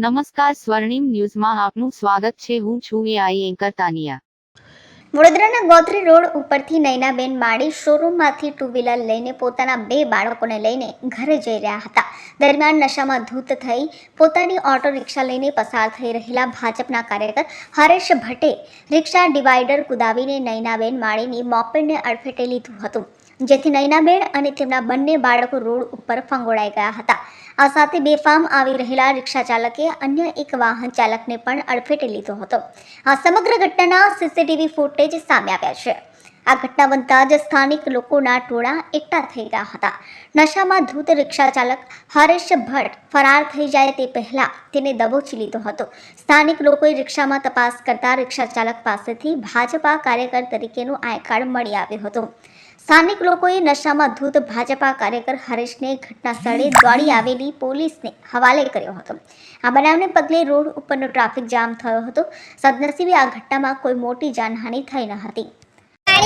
નમસ્કાર સ્વર્ણિમ ન્યૂઝમાં આપનું સ્વાગત છે. હું છું એઆઈ એન્કર તાનિયા વડોદરાના ગોત્રી રોડ ઉપરથી નૈનાબેન માળી શોરૂમમાંથી ટુ વ્હીલર લઈને પોતાના બે બાળકોને લઈને ઘરે જઈ રહ્યા હતા. દરમિયાન નશામાં ધૂત થઈ પોતાની ઓટો રિક્ષા લઈને પસાર થઈ રહેલા ભાજપના કાર્યકર હરેશ ભટ્ટે રિક્ષા ડિવાઈડર કુદાવીને નૈનાબેન માળીની મોપેડને અડફેટે લીધું હતું. જેથી નૈનાબેન અને તેમના બંને બાળકો રોડ ઉપર ફંગોળાઈ ગયા હતા. આ સાથે બેફામ આવી રહેલા રિક્ષા ચાલકે અન્ય એક વાહન ચાલકને પણ અડફેટે લીધો હતો. આ સમગ્ર ઘટનાના સીસીટીવી ફૂટેજ સામે આવ્યા છે. આ ઘટના બનતા જ સ્થાનિક લોકોના ટોળા એકઠા થઈ ગયા હતા. નશામાં ધૂત રિક્ષા ચાલક હરેશ ભટ્ટ ફરાર થઈ જાય તે પહેલા તેને દબોચી લીધો હતો. સ્થાનિક લોકોએ રિક્ષામાં તપાસ કરતા રિક્ષા ચાલક પાસેથી ભાજપા કાર્યકર તરીકેનું આઈ કાર્ડ મળી આવ્યું હતું. સ્થાનિક લોકોએ નશામાં ધૂત ભાજપા કાર્યકર હરેશને ઘટના સ્થળે દોડી આવેલી પોલીસને હવાલે કર્યો હતો. આ બનાવને પગલે રોડ ઉપરનો ટ્રાફિક જામ થયો હતો. સદનસીબે આ ઘટનામાં કોઈ મોટી જાનહાનિ થઈ ન હતી.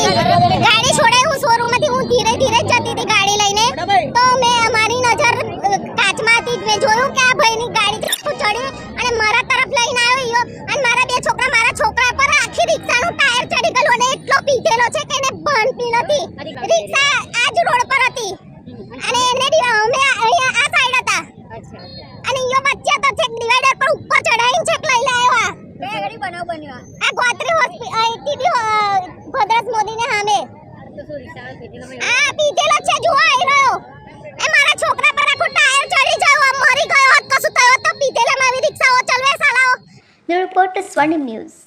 ગાડી છોડે છોડાઈ હું શોરૂમમાંથી હું ધીરે ધીરે જતી હતી ગાડી લઈને. તો મેં અમારી નજર કાચમાંથી જ મેં જોયું કે આ ભાઈની ગાડી ચડી અને મારા તરફ લઈને આવ્યો અને મારા બે છોકરા મારા છોકરા પર આખી રિક્ષાનું ટાયર ચડી ગયું અને એટલો પીધેલો છે કે એને ભણતી નથી. રિક્ષા આ જ રોડ પર હતી અને એને ડી- અમે અહીંયા આ સાઈડ હતા અને અહીંયા વચ્ચે તો છેક ડિવાઈડર પર ઉપર ચડાવીને છેક લઈને આવ્યા ઘડી બનાવ બન્યો આ ગોત્રી મોદીને સામે હા પીધેલો છે જો આવી રહ્યો. મારા છોકરા પર આખું ટાયર ચડી ગયો મરી ગયો તો થયો તો પીધેલા મારી રિક્ષાઓ ચલવે સાલાઓ રિપોર્ટ સ્વર્ણિમ ન્યૂઝ